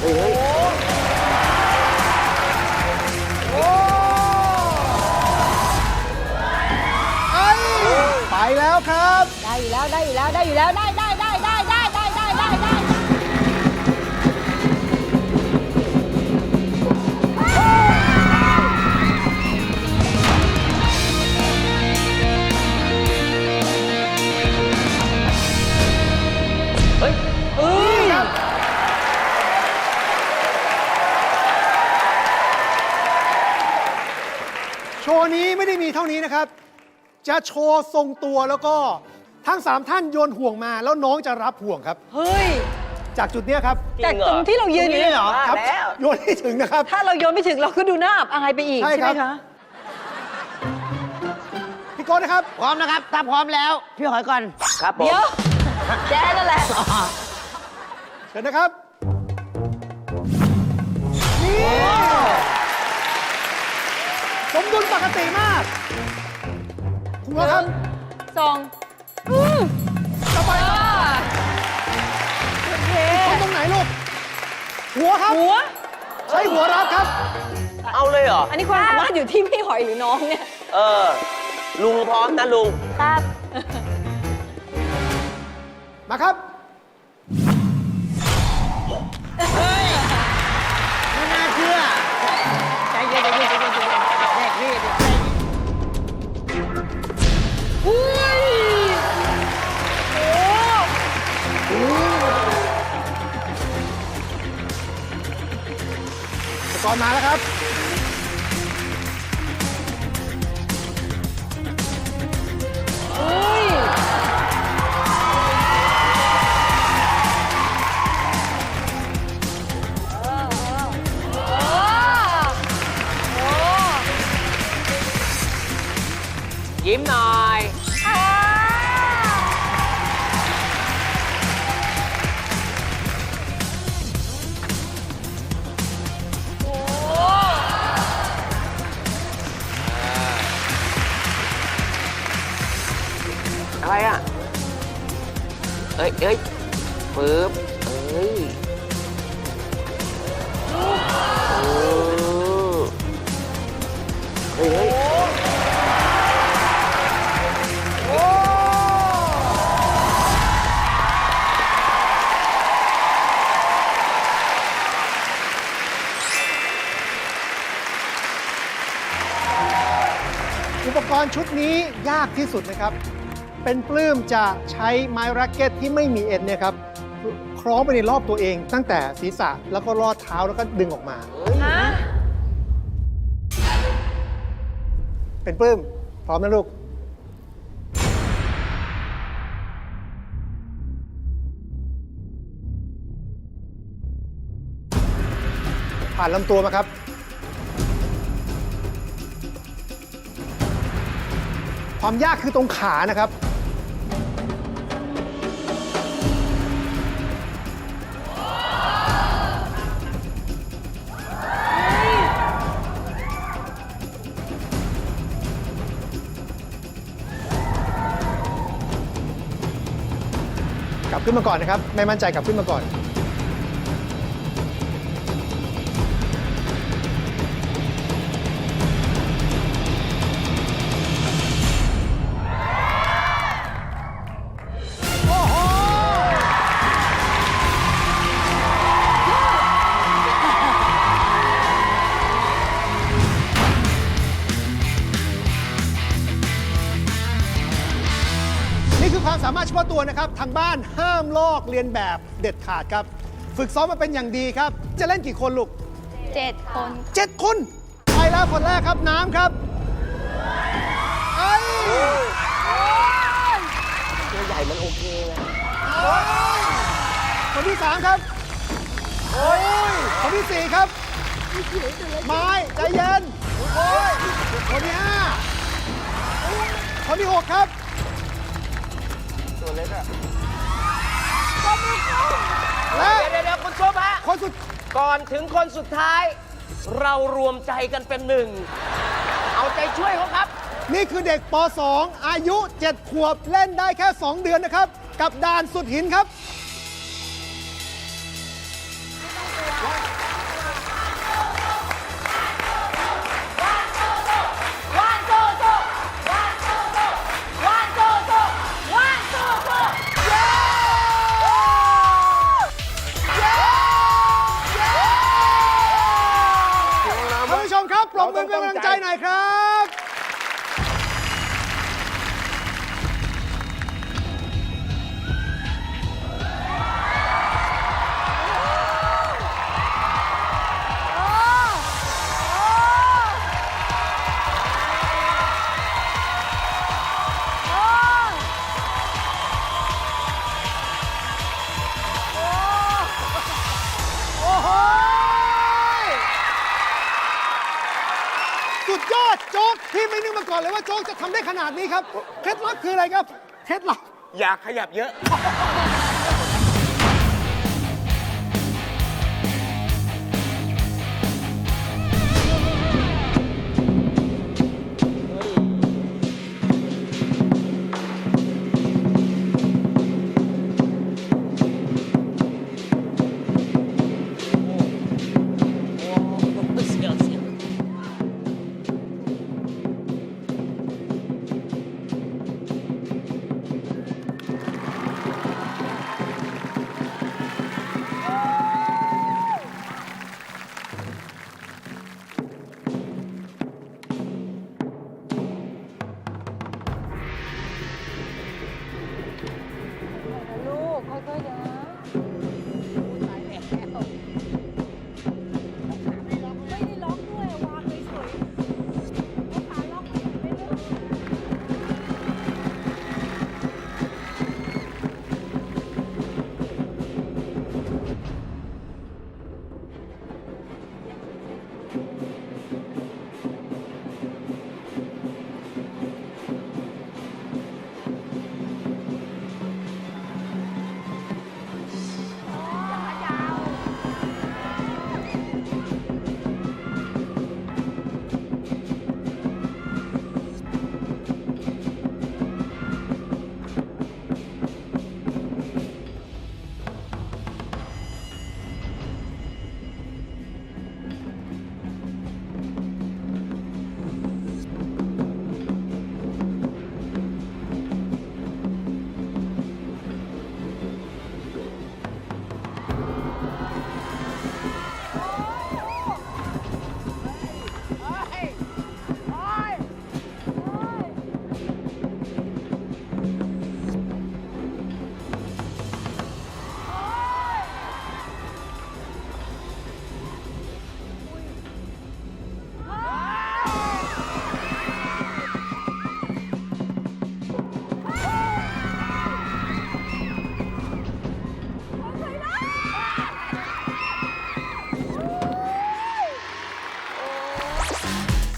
เฮ้ยเฮ้ยไอ้ไปแล้วครับ ได้อยู่แล้วได้อยู่แล้วได้อยู่แล้วได้ได้ได้ได้ ว์นี้ไม่ได้มีเท่านี้นะครับ จะโชว์ทรงตัวแล้วก็ทั้ง3ท่านโยนห่วงมา แล้วน้องจะรับห่วงครับ เฮ้ย จากจุดเนี้ยครับจากตรงที่เรายืนอยู่นี่เหรอครับ แล้ว โยนให้ถึงนะครับ ถ้าเราโยนไม่ถึงเราก็ดูหน้าอับอายไปอีกใช่ใช่ไหมครัคะบพี่โก้นะครับ พร้อมนะครับ ถ้าพร้อมแล้ว พี่หอยก่อน ครับผม เดี๋ยวแจ๊นั่นแหละ เชิญนะครับ นี่สมดุลป กติมากหัวครับสองอืมต่อไปอ่าโอเคคนตรงไหนลูก หัวครับ หัว ใช้หัวรับครับ เอาเลยเหรอ อันนี้ความสามารถอยู่ที่พี่หอยหรือน้องเนี่ย เออ ลุงพร้อมนะลุง ครับ มาครับไม่น่าเชื่อ ใจเย็นใจเย็น อรมาแล้วครับ ยิ้มหน่อย อะไรอะ เอ้ยเอ้ยปึ๊บเอ้ยเออเฮ้ยเฮ้ยอุปกรณ์ชุดนี้ยากที่สุดนะครับ เป็นปลื้มจะใช้ไม้ร็กเก็ตที่ไม่มีเอ็นเนี่ยครับคล้องไปในรอบตัวเอง ตั้งแต่ศีรษะแล้วก็ลอดเท้าแล้วก็ดึงออกมา ฮะเป็นปลื้มพร้อมนะลูก ผ่านลำตัวมาครับ ความยากคือตรงขานะครับ ขึ้นมาก่อนนะครับ ไม่มั่นใจกลับขึ้นมาก่อนามสามารถเฉพาะตัวนะครับ ทางบ้านห้ามลอกเรียนแบบเด็ดขาดครับ ฝึกซ้อมมาเป็นอย่างดีครับ จะเล่นกี่คนลูกเจ็ดคนเจ็ดคนไปแล้วคนแรกครับน้ำครับไอ้ตัวใหญ่มันโอเคนะคนที่สามครับโอ้ยคนที่สี่ครับ ไม้ใจเย็นโอ้ยคนที่ห้าคนที่หกครับ ตัวเล็กอะและเดี๋ยวเดี๋ยวคุณชมฮะคนสุดก่อนถึงคนสุดท้าย เรารวมใจกันเป็นหนึ่ง เอาใจช่วยเขาครับ นี่คือเด็กป .2 อายุ 7 ขวบเล่นได้แค่ 2 เดือนนะครับ กับด่านสุดหินครับ เป็นกำลังใจหน่อยครับ สุดยอดโจ๊กที่ไม่นึกมาก่อนเลยว่าโจ๊กจะทำได้ขนาดนี้ครับ เคล็ดลับคืออะไรครับ เคล็ดลับ อย่าขยับเยอะ